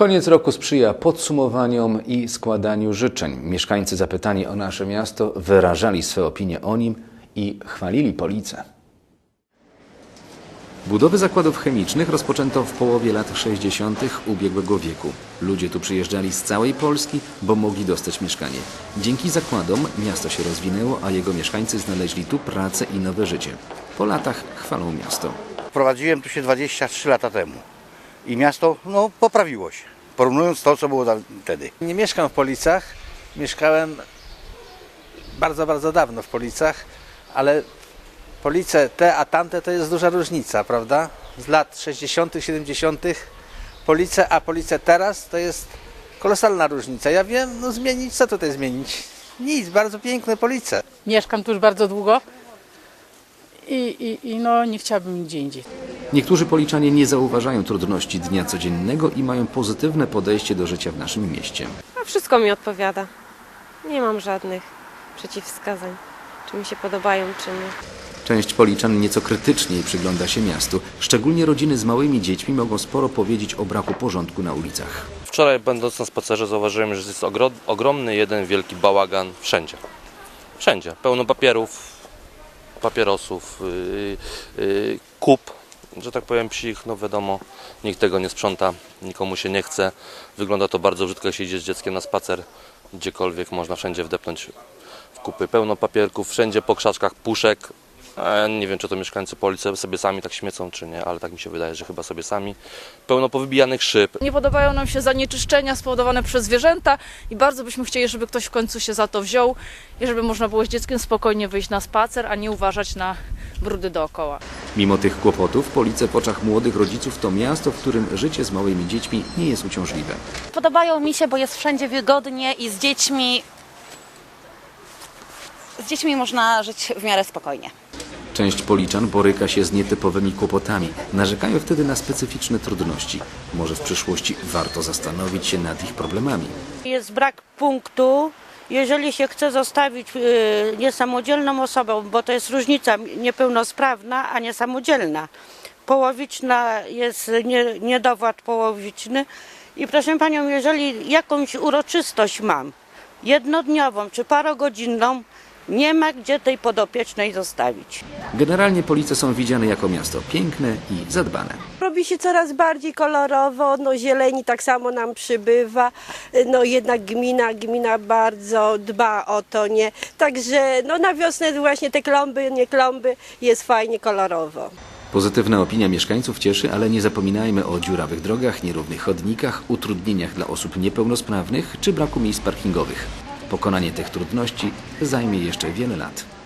Koniec roku sprzyja podsumowaniom i składaniu życzeń. Mieszkańcy zapytani o nasze miasto wyrażali swe opinie o nim i chwalili Policę. Budowy zakładów chemicznych rozpoczęto w połowie lat 60. ubiegłego wieku. Ludzie tu przyjeżdżali z całej Polski, bo mogli dostać mieszkanie. Dzięki zakładom miasto się rozwinęło, a jego mieszkańcy znaleźli tu pracę i nowe życie. Po latach chwalą miasto. Prowadziłem tu się 23 lata temu i miasto no, poprawiło się, porównując to, co było wtedy. Nie mieszkam w Policach. Mieszkałem bardzo, bardzo dawno w Policach, ale Police te, a tamte to jest duża różnica, prawda? Z lat 60., 70. Police, a Police teraz to jest kolosalna różnica. Ja wiem, no zmienić, co tutaj zmienić? Nic, bardzo piękne Police. Mieszkam tu już bardzo długo i, i, i no, nie chciałabym gdzie indziej. Niektórzy policzanie nie zauważają trudności dnia codziennego i mają pozytywne podejście do życia w naszym mieście. A wszystko mi odpowiada. Nie mam żadnych przeciwwskazań, czy mi się podobają, czy nie. Część policzan nieco krytyczniej przygląda się miastu. Szczególnie rodziny z małymi dziećmi mogą sporo powiedzieć o braku porządku na ulicach. Wczoraj będąc na spacerze zauważyłem, że jest ogro- ogromny jeden wielki bałagan wszędzie. Wszędzie. Pełno papierów, papierosów, yy, yy, kup, że tak powiem psich, no wiadomo, nikt tego nie sprząta, nikomu się nie chce. Wygląda to bardzo brzydko, jeśli idzie z dzieckiem na spacer, gdziekolwiek można wszędzie wdepnąć w kupy. Pełno papierków, wszędzie po krzaczkach puszek. E, Nie wiem, czy to mieszkańcy Police sobie sami tak śmiecą, czy nie, ale tak mi się wydaje, że chyba sobie sami. Pełno powybijanych szyb, Nie podobają nam się zanieczyszczenia spowodowane przez zwierzęta i bardzo byśmy chcieli, żeby ktoś w końcu się za to wziął i żeby można było z dzieckiem spokojnie wyjść na spacer, a nie uważać na brudy dookoła. Mimo tych kłopotów, Police w oczach młodych rodziców to miasto, w którym życie z małymi dziećmi nie jest uciążliwe. Podobają mi się, bo jest wszędzie wygodnie i z dziećmi. Z dziećmi można żyć w miarę spokojnie. Część policzan boryka się z nietypowymi kłopotami. Narzekają wtedy na specyficzne trudności. Może w przyszłości warto zastanowić się nad ich problemami. Jest brak punktu, jeżeli się chce zostawić y, niesamodzielną osobą, bo to jest różnica niepełnosprawna, a niesamodzielna. Połowiczna jest nie, niedowład połowiczny i proszę Panią, jeżeli jakąś uroczystość mam, jednodniową czy parogodzinną, nie ma gdzie tej podopiecznej zostawić. Generalnie Police są widziane jako miasto piękne i zadbane. Robi się coraz bardziej kolorowo, no zieleni tak samo nam przybywa, no jednak gmina, gmina bardzo dba o to, nie? Także no na wiosnę właśnie te klomby, nie klomby, jest fajnie kolorowo. Pozytywna opinia mieszkańców cieszy, ale nie zapominajmy o dziurawych drogach, nierównych chodnikach, utrudnieniach dla osób niepełnosprawnych czy braku miejsc parkingowych. Pokonanie tych trudności zajmie jeszcze wiele lat.